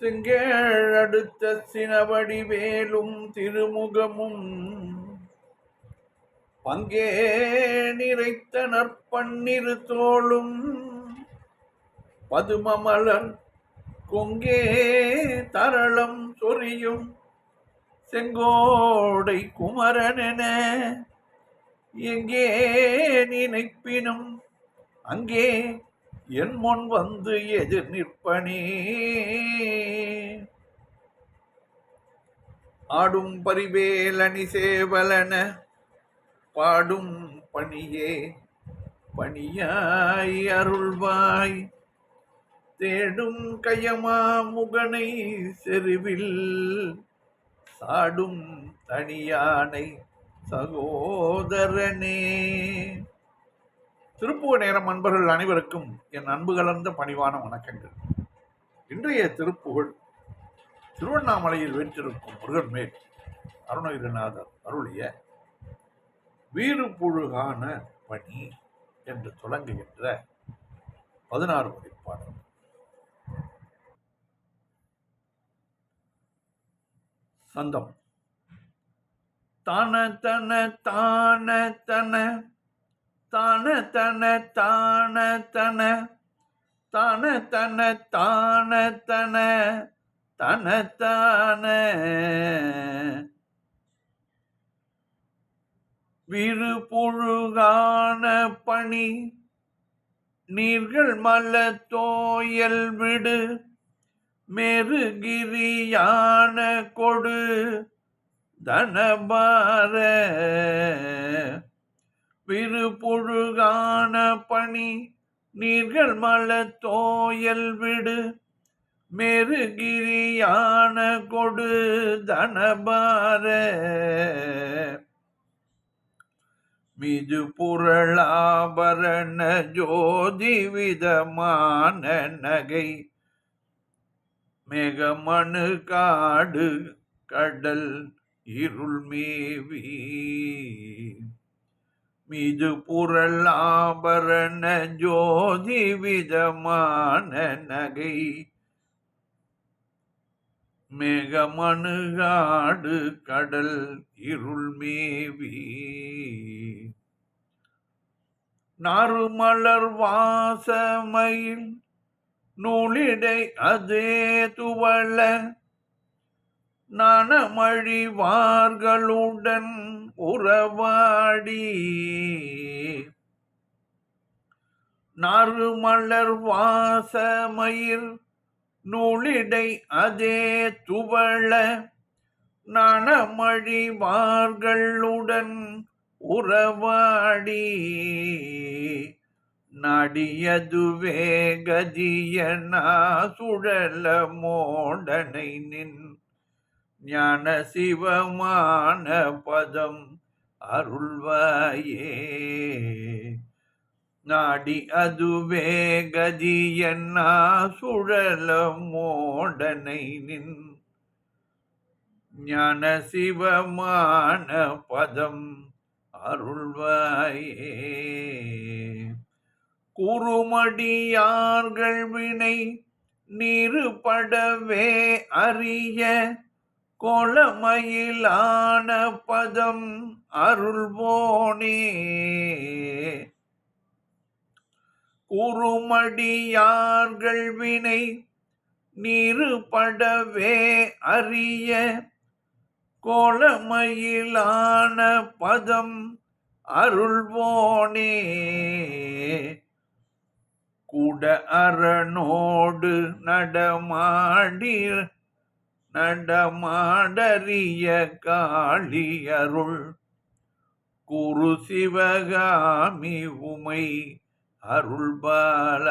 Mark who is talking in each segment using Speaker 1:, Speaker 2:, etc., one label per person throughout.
Speaker 1: செங்கேழடுத்த சினவடி வேலும் திருமுகமும். பங்கே நிறைத்த நற்பன்னிரு தோளும். பதுமமலர் கொங்கே தரளம் சொரியும். செங்கோடை குமரனென எங்கே நினைப்பினும் அங்கே என் முன் வந்து எதிர் நிற்பனே. ஆடும் பரிவேலனி சேவலன பாடும் பணியே. பணியாய் அருள்வாய். தேடும் கயமா முகனை செருவில். சாடும் தனியானை சகோதரனே. திருப்புவ நேரம் அன்பர்கள் அனைவருக்கும் என் அன்பு கலர்ந்த பணிவான வணக்கங்கள். இன்றைய திருப்புகழ் திருவண்ணாமலையில் வீற்றிருக்கும் முருகன் மேல் அருணகிரிநாதர் அருளிய வீறு புழுகான பணி என்று தொடங்குகின்ற பதினாறு மதிப்பாடல் சந்தம் தன தன தான தன தான தன தான தன தான தன தான தன தன தான. விருபொழுகான பணி நீர்கள் மல தோயல் விடு மெருகிரியான கொடு தனபார. விருப்புழுகான பணி நீர்கள் மல தோயல் விடு. மெருகிரியான கொடு தனபார. மிது புரளாபரண ஜோதி விதமான நகை மேகமணு காடு கடல் இருள் மேவி. மிது புரள் ஆபரண ஜோதி விதமான நகை. மேகமணுகாடு கடல் இருள் மேவி. நாறுமலர் வாசமையில் நூலிடை அதே துவள நனமழிவார்களுடன் உறவாடி. நறுமலர் வாசமயிர் நூலிடை அதே துவள நனமழிவார்களுடன் உறவாடி. நடியதுவே கதியனா சுழல மோடனை நின் ஞான சிவமான பதம் அருள்வாயே. நாடி அதுவே கதியன்னா சுழல மோடனை நின். ஞான சிவமான பதம் அருள்வாயே. குறுமடியார்கள் வினை நிறுபடவே அறிய கோலமயிலான பதம் அருள்வோனே. குறுமடியார்கள் வினை நீருபடவே அறிய கோலமயிலான பதம் அருள்வோனே. குட அரணோடு நடமாடி நடமாடறிய காளியருள் குரு சிவகாமி உமை அருள்பால.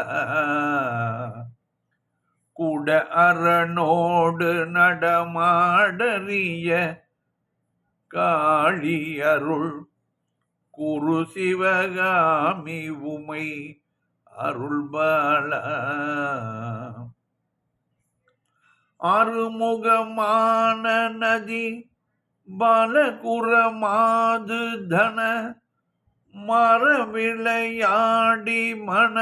Speaker 1: குட அரணோடு நடமாடறிய காளியருள் குரு சிவகாமி உமை அருள்பால. அருமுகமான நதி பலகுரமாது தன மரவிளையாடி மன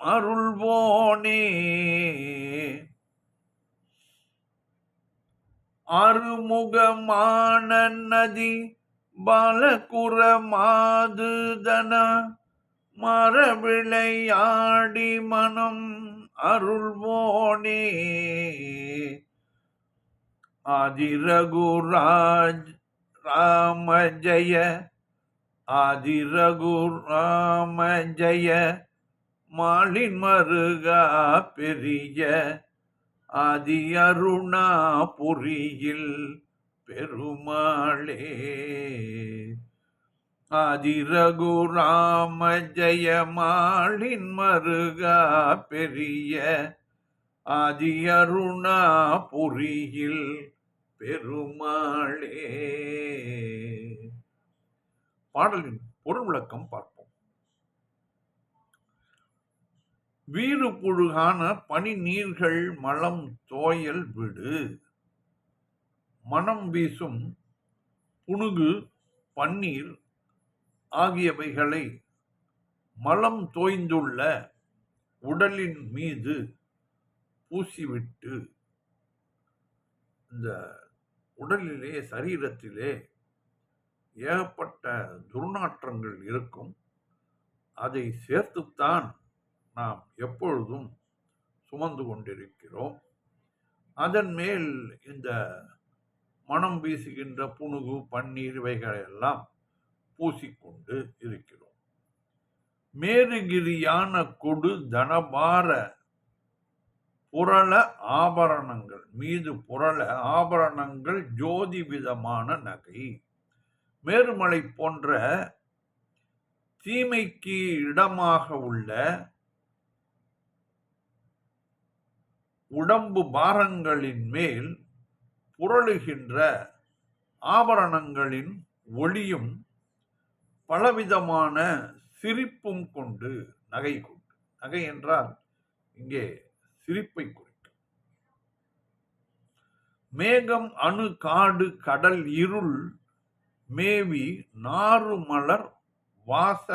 Speaker 1: அருள்வோனே அருமுகமான நதி பலகுரமாது தன மரவிளையாடி மனம் அருள்வோனே ஆதிரகுராஜ் ராம ஜெய ஆதிரகு ராம ஜய மாளின் மருகா பெரிய ஆதி அருணா புரியில் பெருமாளே. ஆதி ரகுராம ஜெயமாளின் மருகா பெரிய ஆதி அருணா புரியில் பெருமாளே. பாடலின் பொருள் விளக்கம் பார்ப்போம். வீறு புழுகான பனி நீர்கள் மலம் தோயல் விடு. மனம் வீசும் புணுகு பன்னீர் ஆகியவைகளை மலம் தோய்ந்துள்ள உடலின் மீது பூசிவிட்டு இந்த உடலிலே சரீரத்திலே ஏகப்பட்ட துர்நாற்றங்கள் இருக்கும். அதை சேர்த்துத்தான் நாம் எப்பொழுதும் சுமந்து கொண்டிருக்கிறோம். அதன் மேல் இந்த மனம் வீசுகின்ற புணுகு பன்னீர் இவைகளெல்லாம் பூசிக்கொண்டு இருக்கிறோம். மேருகிரியான கொடு தனபார புரள ஆபரணங்கள் மீது புரள ஆபரணங்கள் ஜோதி விதமான நகை. மேருமலை போன்ற தீமைக்கு இடமாக உள்ள உடம்பு பாரங்களின் மேல் புரளுகின்ற ஆபரணங்களின் ஒளியும் பலவிதமான சிரிப்பும் கொண்டு நகை கொண்டு. நகை என்றால் இங்கே சிரிப்பை குறிக்கும். மேகம் அணு காடு கடல் இருள் மேவி நாறு மலர் வாச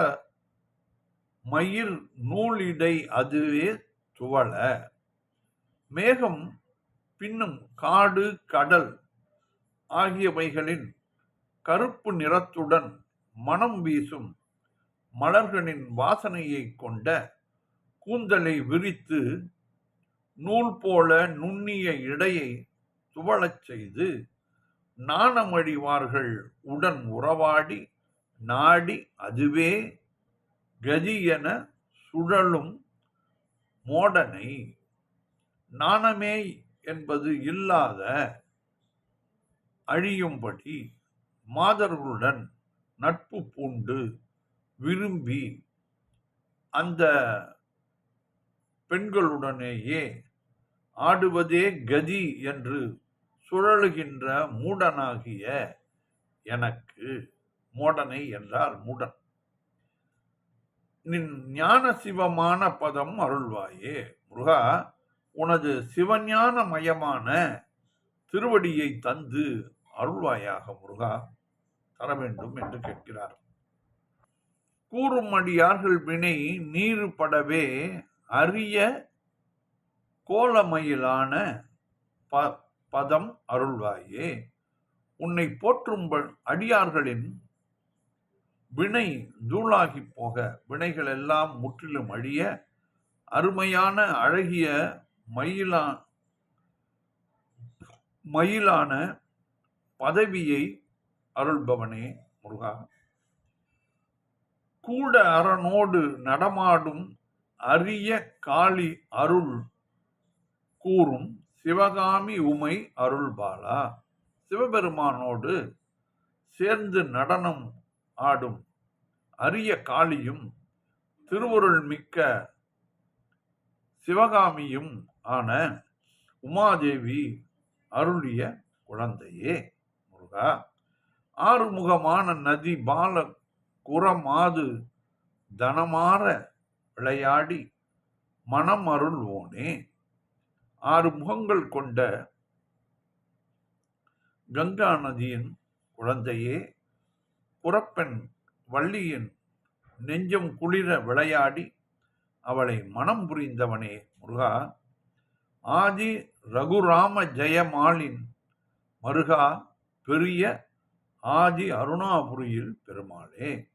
Speaker 1: மயிர் நூலிடை அதுவே துவள. மேகம் பின்னும் காடு கடல் ஆகியவைகளின் கருப்பு நிறத்துடன் மனம் வீசும் மலர்களின் வாசனையை கொண்ட கூந்தலை விரித்து நூல் போல நுண்ணிய இடையை துவளச் செய்து நாணமழிவார்கள் உடன் உறவாடி நாடி அதுவே கதி என சுழலும் மோடனை. நாணமே என்பது இல்லாத அழியும்படி மாதர்களுடன் நட்பு பூண்டு விரும்பி அந்த பெண்களுடனேயே ஆடுவதே கதி என்று சுழலுகின்ற மூடனாகிய எனக்கு மோடனை என்றால் மூடன். நின் ஞான சிவமான பதம் அருள்வாயே. முருகா உனது சிவஞான மயமான திருவடியை தந்து அருள்வாயாக முருகா. தர வேண்டும் என்று கேட்கிறார். கூறும் அடியார்கள் வினை நீரு படவே அரிய கோலமயிலான ப பதம் அருள்வாயே. உன்னை போற்றும் அடியார்களின் வினை தூளாகி போக வினைகள் எல்லாம் முற்றிலும் அழிய அருமையான அழகிய மயிலா மயிலான பதவியை அருள்பவனே முருகா. கூட அரணோடு நடமாடும் அரிய காளி அருள் கூறும் சிவகாமி உமை அருள்பாலா. சிவபெருமானோடு சேர்ந்து நடனம் ஆடும் அரிய காளியும் திருவருள் மிக்க சிவகாமியும் ஆன உமாதேவி அருளிய குழந்தையே முருகா. ஆறுமுகமான நதி பால குரமாது தனமாற விளையாடி மனம் அருள்வோனே ஆறு முகங்கள் கொண்ட கங்கா நதியின் குழந்தையே புறப்பெண் வள்ளியின் நெஞ்சம் குளிர விளையாடி அவளை மனம் புரிந்தவனே முருகா. ஆதி ரகுராம ஜெயமாலின் மருகா பெரிய ஆதி அருணாபுரியில் பெருமாளே.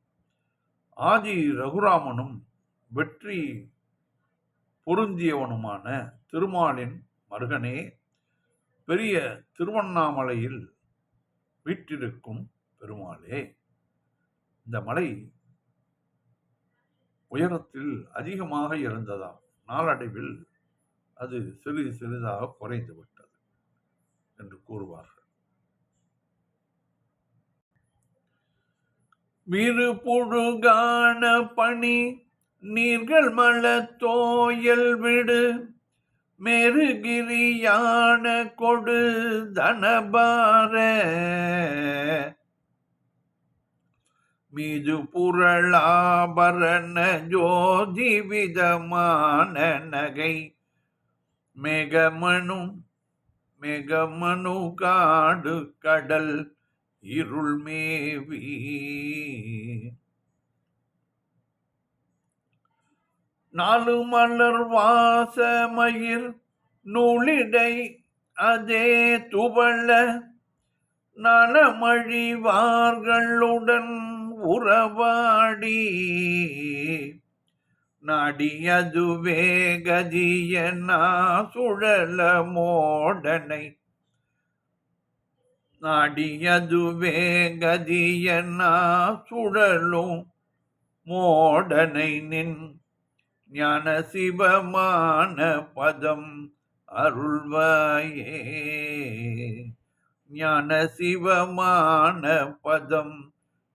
Speaker 1: ஆதி ரகுராமனும் வெற்றி பொருந்தியவனுமான திருமாலின் மருகனே பெரிய திருவண்ணாமலையில் வீற்றிருக்கும் பெருமாளே. இந்த மலை உயரத்தில் அதிகமாக இருந்ததாம். நாளடைவில் அது சிறிது சிறிதாக குறைந்து விட்டது என்று கூறுவார்கள். விரு புழுகான பணி நீர்கள் மலத்தோயல் விடு. மெருகிரியான கொடு தனபார. மீது புரளாபரண ஜோதி விதமான நகை. மெகமனு மெகமனு காடு கடல். இருள் மேவி நாலு மலர் வாசமயிர் நூலிடை அதே துவள. நலமழிவார்களுடன் உறவாடி. நடியதுவே கதிய சுழல மோடனை நாடியதுவே கதியனா சுழலும் மோடனை நின் ஞான சிவமான பதம் அருள்வாயே ஞான சிவமான பதம்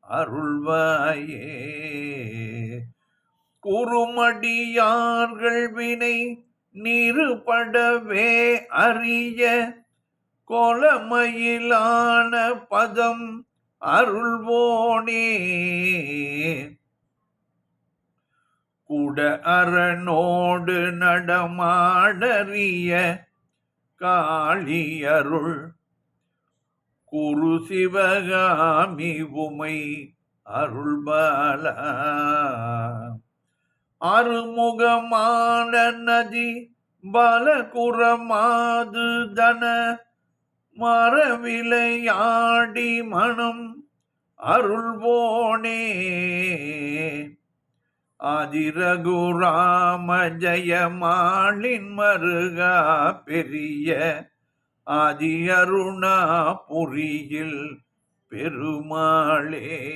Speaker 1: அருள்வாயே குறுமடியார்கள் வினை நிறுபடவே அறிய கொலமயிலான பதம் அருள்வோனே. கூட அரணோடு நடமாடறிய காளியருள் குரு சிவகாமி உமை அருள்பால. அருமுகமான நதி பலகுரமாது தன மரவிலையாடி மனம் அருள்வோனே. ஆதிரகுராம ஜெயமாளின் மருகா பெரிய ஆதி அருணா புரியில் பெருமாளே.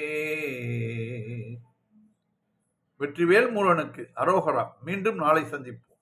Speaker 1: வெற்றிவேல் முருகனுக்கு அரோகரா மீண்டும் நாளை சந்திப்போம்.